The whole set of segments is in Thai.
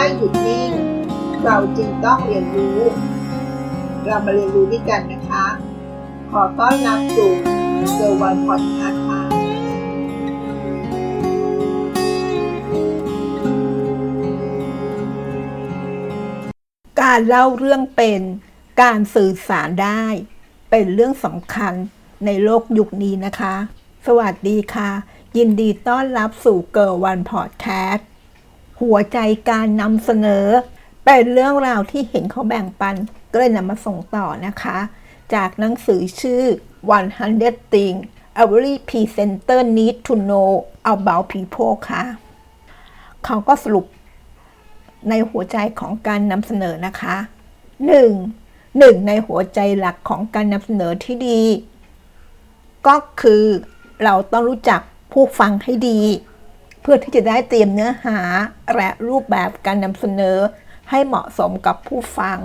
ไม่หยุดนิ่ง เราจึงต้องเรียนรู้ เรามาเรียนรู้ด้วยกันนะคะ ขอต้อนรับสู่เซอร์วันพอดคาส์ค่ะการเล่าเรื่องเป็นการสื่อสารได้ เป็นเรื่องสำคัญในโลกยุคนี้นะคะ สวัสดีค่ะ ยินดีต้อนรับสู่เกิร์วันพอดแคสต์ หัวใจการนำเสนอ เป็นเรื่องราวที่เห็นเขาแบ่งปัน ก็เลยนำมาส่งต่อนะคะ จากหนังสือชื่อ 100 Things Every Presenter Need to Know About People ค่ะ เขาก็สรุปในหัวใจของการนำเสนอนะคะ 1. หนึ่งในหัวใจหลักของการนำเสนอที่ดี ก็คือเราต้องรู้จักผู้ฟังให้ดี เพื่อที่จะได้เตรียมเนื้อหาและรูปแบบการนำเสนอให้เหมาะสมกับผู้ฟัง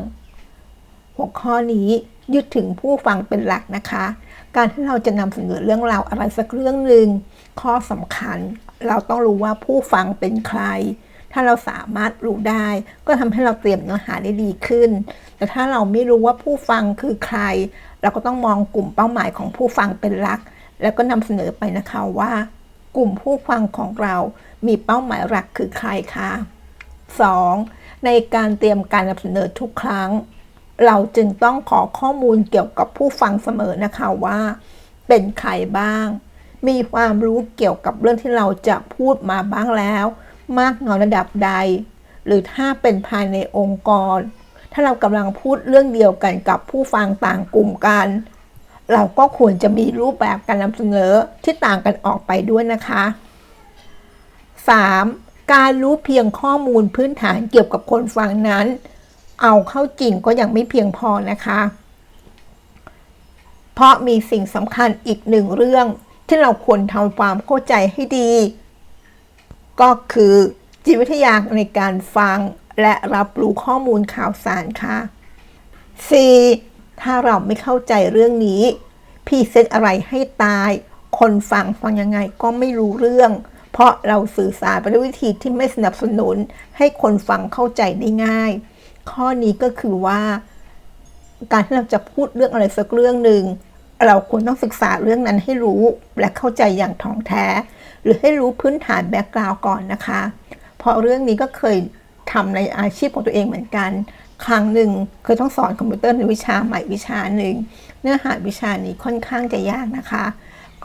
หัวข้อนี้ยึดถึงผู้ฟังเป็นหลักนะคะ การที่เราจะนำเสนอเรื่องราวอะไรสักเรื่องหนึ่งข้อสำคัญ เราต้องรู้ว่าผู้ฟังเป็นใคร ถ้าเราสามารถรู้ได้ ก็ทำให้เราเตรียมเนื้อหาได้ดีขึ้น แต่ถ้าเราไม่รู้ว่าผู้ฟังคือใคร เราก็ต้องมองกลุ่มเป้าหมายของผู้ฟังเป็นหลัก แล้วก็นำเสนอไปนะคะว่า กลุ่มผู้ฟังของเรามีเป้าหมายหลักคือใครคะ 2. ในการเตรียมการนำเสนอทุกครั้ง เราจึงต้องขอข้อมูลเกี่ยวกับผู้ฟังเสมอนะคะว่า เป็นใครบ้าง มีความรู้เกี่ยวกับเรื่องที่เราจะพูดมาบ้างแล้ว มากน้อยระดับใด หรือถ้าเป็นภายในองค์กร ถ้าเรากำลังพูดเรื่องเดียวกันกับผู้ฟังต่างกลุ่มกัน เราก็ควรจะมีรูปแบบการนำเสนอที่ต่างกันออกไปด้วยนะคะ 3. การรู้เพียงข้อมูลพื้นฐานเกี่ยวกับคนฟังนั้น เอาเข้าจริงก็ยังไม่เพียงพอนะคะ เพราะมีสิ่งสำคัญอีกหนึ่งเรื่องที่เราควรทำความเข้าใจให้ดี ก็คือจิตวิทยาในการฟังและรับรู้ข้อมูลข่าวสารค่ะ 4. ถ้าเราไม่เข้าใจเรื่องนี้พรีเซตอะไรให้ตาย คนฟังฟังยังไงก็ไม่รู้เรื่อง เพราะเราสื่อสารไปด้วยวิธีที่ไม่สนับสนุน ให้คนฟังเข้าใจได้ง่าย ข้อนี้ก็คือว่า การที่เราจะพูดเรื่องอะไรสักเรื่องหนึ่งเราควรต้องศึกษาเรื่องนั้นให้รู้และเข้าใจอย่างถ่องแท้ หรือให้รู้พื้นฐานแบ็กกราวก่อนนะคะ เพราะเรื่องนี้ก็เคยทำในอาชีพของตัวเองเหมือนกัน ครั้งหนึ่งเคยต้องสอนคอมพิวเตอร์ในวิชาใหม่วิชาหนึ่งเนื้อหาวิชานี้ค่อนข้างจะยากนะคะ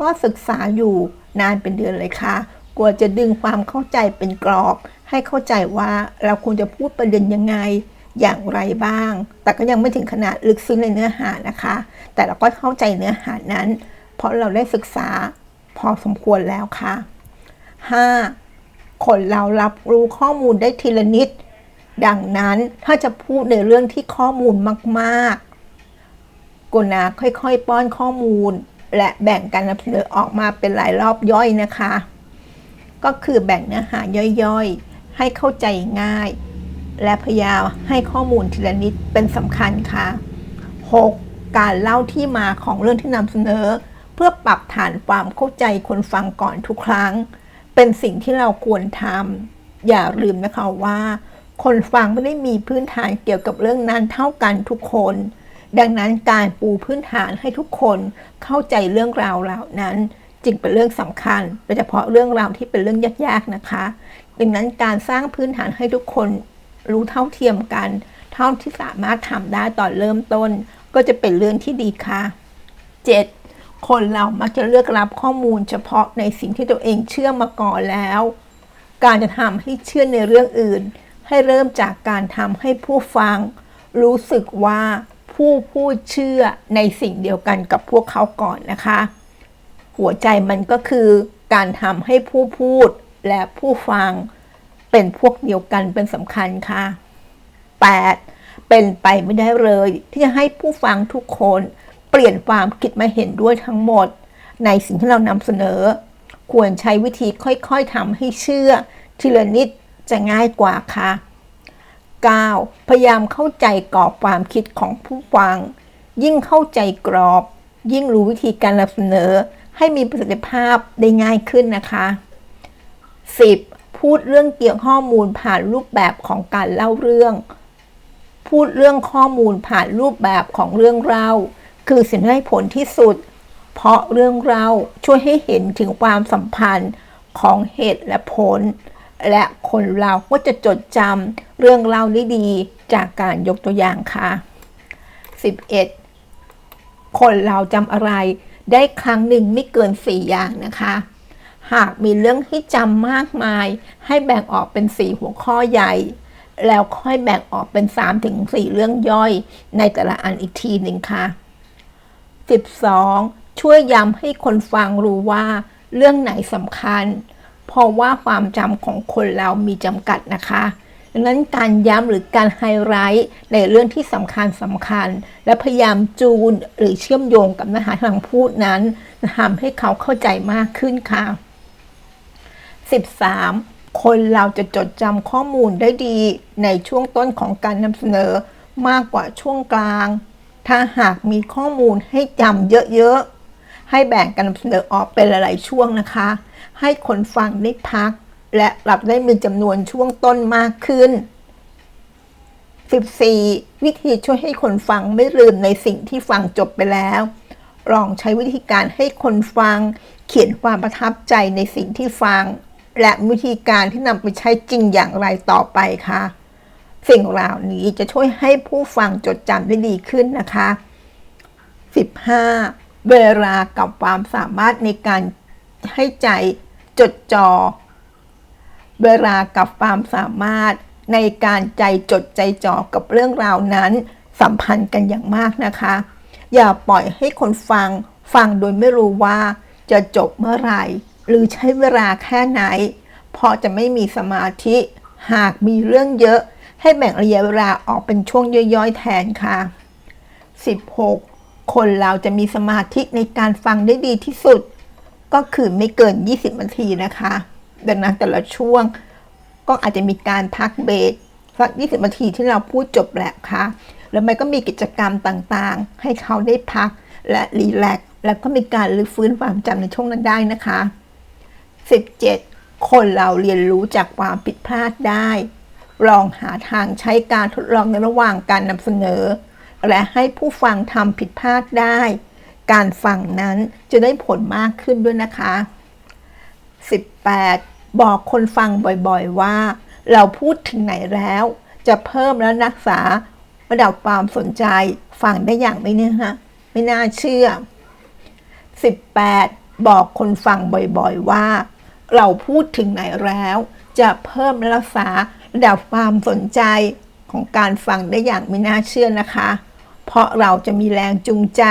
ก็ศึกษาอยู่นานเป็นเดือนเลยค่ะกลัวจะดึงความเข้าใจเป็นกรอบ ให้เข้าใจว่าเราควรจะพูดประเด็นยังไงอย่างไรบ้าง แต่ก็ยังไม่ถึงขนาดลึกซึ้งในเนื้อหานะคะ แต่เราก็เข้าใจเนื้อหานั้น เพราะเราได้ศึกษาพอสมควรแล้วค่ะ 5. คนเรารับรู้ข้อมูลได้ทีละนิด ดังนั้นถ้าจะพูดในเรื่องที่ข้อมูลมากๆกุณาค่อยๆ ป้อนข้อมูล และแบ่งการนำเสนอออกมาเป็นหลายรอบย่อยนะคะ ก็คือแบ่งเนื้อหาย่อยๆ ให้เข้าใจง่าย และพยายามให้ข้อมูลทีละนิดเป็นสำคัญค่ะ 6. การเล่าที่มาของเรื่องที่นำเสนอ เพื่อปรับฐานความเข้าใจคนฟังก่อนทุกครั้ง เป็นสิ่งที่เราควรทำอย่าลืมนะคะว่า คนฟังไม่ได้มีพื้นฐานเกี่ยวกับเรื่องนั้นเท่ากันทุกคน ดังนั้นการปูพื้นฐานให้ทุกคนเข้าใจเรื่องราวเหล่านั้น จึงเป็นเรื่องสำคัญโดยเฉพาะเรื่องราวที่เป็นเรื่องยากๆนะคะ ดังนั้นการสร้างพื้นฐานให้ทุกคนรู้เท่าเทียมกัน เท่าที่สามารถทำได้ตอนเริ่มต้น ก็จะเป็นเรื่องที่ดีค่ะ 7. คนเรามักจะเลือกรับข้อมูลเฉพาะในสิ่งที่ตัวเองเชื่อมาก่อนแล้ว การจะทำให้เชื่อในเรื่องอื่น ให้เริ่มจากการทำให้ผู้ฟัง รู้สึกว่าผู้พูดเชื่อในสิ่งเดียวกันกับพวกเขาก่อนนะคะ หัวใจมันก็คือการทำให้ผู้พูดและผู้ฟังเป็นพวกเดียวกันเป็นสำคัญค่ะ 8. เป็นไปไม่ได้เลย ที่จะให้ผู้ฟังทุกคนเปลี่ยนความคิดมาเห็นด้วยทั้งหมด ในสิ่งที่เรานำเสนอ ควรใช้วิธีค่อยๆทำให้เชื่อทีละนิด จะง่ายกว่าค่ะ 9. พยายามเข้าใจกรอบความคิดของผู้ฟัง ยิ่งเข้าใจกรอบ ยิ่งรู้วิธีการนำเสนอ ให้มีประสิทธิภาพได้ง่ายขึ้นนะคะ 10. พูดเรื่องเกี่ยวข้อมูลผ่านรูปแบบของการเล่าเรื่อง พูดเรื่องข้อมูลผ่านรูปแบบของเรื่องเล่า คือสิ่งให้ผลที่สุด เพราะเรื่องเล่าช่วยให้เห็นถึงความสัมพันธ์ของเหตุและผล และคนเราก็จะจดจำเรื่องเล่าได้ดีจากการยกตัวอย่างค่ะ 11 คนเราจำอะไรได้ครั้งหนึ่งไม่เกิน 4 อย่างนะคะ หากมีเรื่องที่จำมากมาย ให้แบ่งออกเป็น 4 หัวข้อใหญ่ แล้วค่อยแบ่งออกเป็น 3-4ถึง4เรื่องย่อยในแต่ละอันอีกทีหนึ่งค่ะ 12. ช่วยย้ำให้คนฟังรู้ว่าเรื่องไหนสำคัญ เพราะว่าความจำของคนเรามีจำกัดนะคะดังนั้นการย้ำหรือการไฮไลท์ในเรื่องที่สำคัญสำคัญ และพยายามจูนหรือเชื่อมโยงกับเนื้อหาทางพูดนั้นจะทำให้เขาเข้าใจมากขึ้นค่ะ 13. คนเราจะจดจำข้อมูลได้ดีในช่วงต้นของการนำเสนอมากกว่าช่วงกลาง ถ้าหากมีข้อมูลให้จำเยอะๆ ให้แบ่งการนำเสนอออกเป็นหลายๆช่วงนะคะ ให้คนฟังได้พัก และหลับได้มีจำนวนช่วงต้นมากขึ้น 14. วิธีช่วยให้คนฟังไม่ลืมในสิ่งที่ฟังจบไปแล้ว ลองใช้วิธีการให้คนฟัง เขียนความประทับใจในสิ่งที่ฟัง และวิธีการที่นำไปใช้จริงอย่างไรต่อไปคะสิ่งเหล่านี้จะช่วยให้ผู้ฟังจดจำได้ดีขึ้นนะคะ 15. เวลากับความสามารถในการให้ใจจดจอ่อเวลากับความสามารถในการใจจดใจจ่อกับเรื่องราวนั้น สัมพันธ์กันอย่างมากนะคะ อย่าปล่อยให้คนฟังฟังโดยไม่รู้ว่าจะจบเมื่อไหร่ หรือใช้เวลาแค่ไหน เพราะจะไม่มีสมาธิหากมีเรื่องเยอะ ให้แบ่งระยะเวลาออกเป็นช่วงย่อยๆแทนค่ะ 16. คนเราจะมีสมาธิในการฟังได้ดีที่สุด ก็คือไม่เกิน 20 นาทีนะคะ ดังนั้นแต่ละช่วงก็อาจจะมีการพักเบรกสัก 20 นาทีที่เราพูดจบแล้วค่ะ แล้วมันก็มีกิจกรรมต่างๆ ให้เขาได้พักและรีแลกซ์แล้วก็มีการรื้อฟื้นความจำในช่วงนั้นได้นะคะ 17. คนเราเรียนรู้จากความผิดพลาดได้ ลองหาทางใช้การทดลองในระหว่างการนำเสนอ และให้ผู้ฟังทำผิดพลาดได้ การฟังนั้นจะได้ผลมากขึ้นด้วยนะคะ 18. บอกคนฟังบ่อยๆว่า เราพูดถึงไหนแล้ว จะเพิ่มและรักษาระดับความสนใจฟังได้อย่างไม่เนื้อฮะไม่น่าเชื่อ 18. บอกคนฟังบ่อยๆว่า เราพูดถึงไหนแล้ว จะเพิ่มและรักษาระดับความสนใจของการฟังได้อย่างไม่น่าเชื่อนะคะ เพราะเราจะมีแรงจูงใจ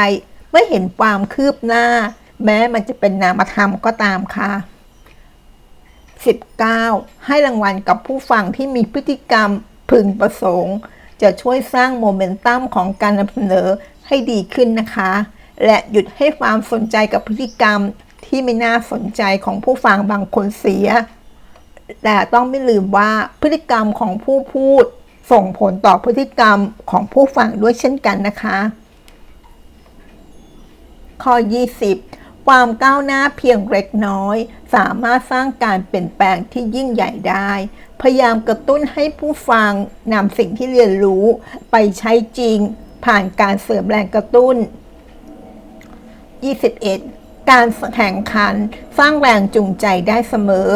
เมื่อเห็นความคืบหน้า แม้มันจะเป็นนามธรรมก็ตามค่ะ 19. ให้รางวัลกับผู้ฟังที่มีพฤติกรรมพึงประสงค์ จะช่วยสร้างโมเมนตัมของการนำเสนอให้ดีขึ้นนะคะ และหยุดให้ความสนใจกับพฤติกรรมที่ไม่น่าสนใจของผู้ฟังบางคนเสีย แต่ต้องไม่ลืมว่าพฤติกรรมของผู้พูด ส่งผลต่อพฤติกรรมของผู้ฟังด้วยเช่นกันนะคะ ข้อ 20 ความก้าวหน้าเพียงเล็กน้อย สามารถสร้างการเปลี่ยนแปลงที่ยิ่งใหญ่ได้ พยายามกระตุ้นให้ผู้ฟังนำสิ่งที่เรียนรู้ ไปใช้จริง ผ่านการเสริมแรงกระตุ้น 21. การแข่งขันสร้างแรงจูงใจได้เสมอ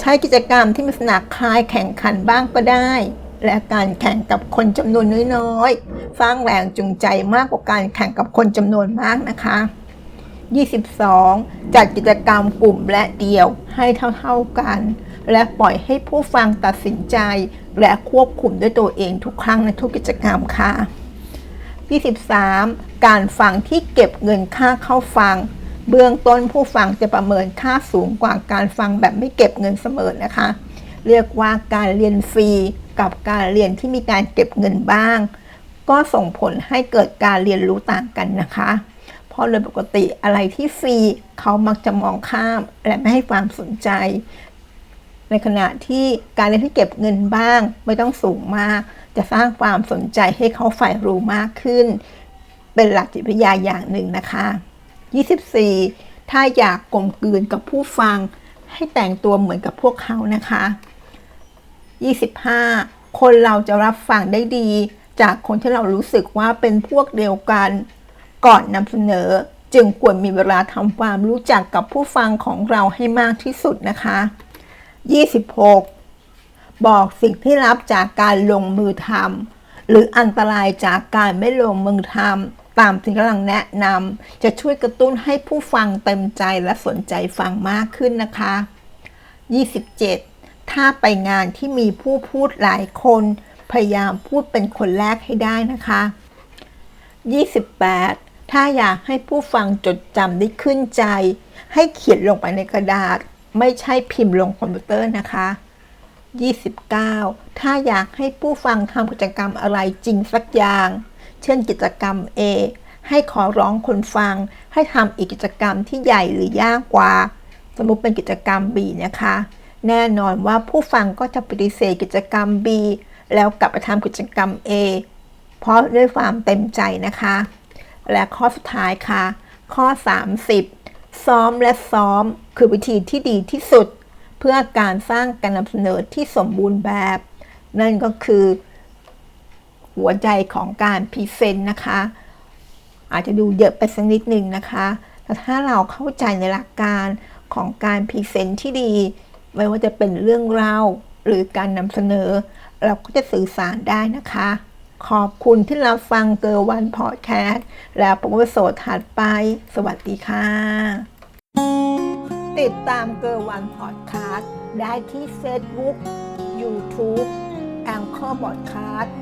ใช้กิจกรรมที่มีลักษณะคล้ายแข่งขันบ้างก็ได้ และการแข่งกับคนจำนวนน้อยๆสร้างแรงจูงใจมากกว่าการแข่งกับคนจำนวนมากนะคะ 22. จัดกิจกรรมกลุ่มและเดี่ยวให้เท่าๆกัน และปล่อยให้ผู้ฟังตัดสินใจ และควบคุมด้วยตัวเองทุกครั้งในทุกกิจกรรมค่ะ 23. การฟังที่เก็บเงินค่าเข้าฟัง เบื้องต้นผู้ฟังจะประเมินค่าสูงกว่าการฟังแบบไม่เก็บเงินเสมอนะคะ เรียกว่าการเรียนฟรีกับการเรียนที่มีการเก็บเงินบ้าง ก็ส่งผลให้เกิดการเรียนรู้ต่างกันนะคะ เพราะโดยปกติอะไรที่ฟรีเขามักจะมองข้ามและไม่ให้ความสนใจ ในขณะที่การเรียนที่เก็บเงินบ้าง ไม่ต้องสูงมาก จะสร้างความสนใจให้เขาใฝ่รู้มากขึ้น เป็นหลักจิตวิทยาอย่างหนึ่งนะคะ 24. ถ้าอยากกลมกลืนกับผู้ฟังให้แต่งตัวเหมือนกับพวกเขานะคะ 25 คนเราจะรับฟังได้ดี จากคนที่เรารู้สึกว่าเป็นพวกเดียวกัน ก่อนนำเสนอจึงควรมีเวลาทำความรู้จักกับผู้ฟังของเราให้มากที่สุดนะคะ 26 บอกสิ่งที่รับจากการลงมือทำหรืออันตรายจากการไม่ลงมือทำตามที่กำลังแนะนำจะช่วยกระตุ้นให้ผู้ฟังเต็มใจและสนใจฟังมากขึ้นนะคะ 27 ถ้าไปงานที่มีผู้พูดหลายคน พยายามพูดเป็นคนแรกให้ได้นะคะ 28 ถ้าอยากให้ผู้ฟังจดจำได้ขึ้นใจ ให้เขียนลงไปในกระดาษ ไม่ใช่พิมพ์ลงคอมพิวเตอร์นะคะ 29 ถ้าอยากให้ผู้ฟังทำกิจกรรมอะไรจริงสักอย่าง เช่นกิจกรรม A ให้ขอร้องคนฟัง ให้ทำอีกกิจกรรมที่ใหญ่หรือยากกว่า สมมุติเป็นกิจกรรม B นะคะ แน่นอนว่าผู้ฟังก็จะปฏิเสธกิจกรรม B แล้วกลับไปทำกิจกรรม A เพราะด้วยความเต็มใจนะคะ และข้อสุดท้ายค่ะ ข้อ 30 ซ้อมและซ้อมคือวิธีที่ดีที่สุด เพื่อการสร้างการนำเสนอที่สมบูรณ์แบบ นั่นก็คือ หัวใจของการพรีเซนต์นะคะ อาจจะดูเยอะไปสักนิดหนึ่งนะคะ แต่ถ้าเราเข้าใจในหลักการของการพรีเซนต์ที่ดี ไม่ว่าจะเป็นเรื่องเล่าหรือการนำเสนอ เราก็จะสื่อสารได้นะคะ ขอบคุณที่เรับฟังเกอร์วันพอดแคสต์แล้วพบกันโสดถัดไป สวัสดีค่ะ ติดตามเกอร์วันพอดแคสต์ได้ที่ Facebook YouTube แองเกอร์บอดคสต์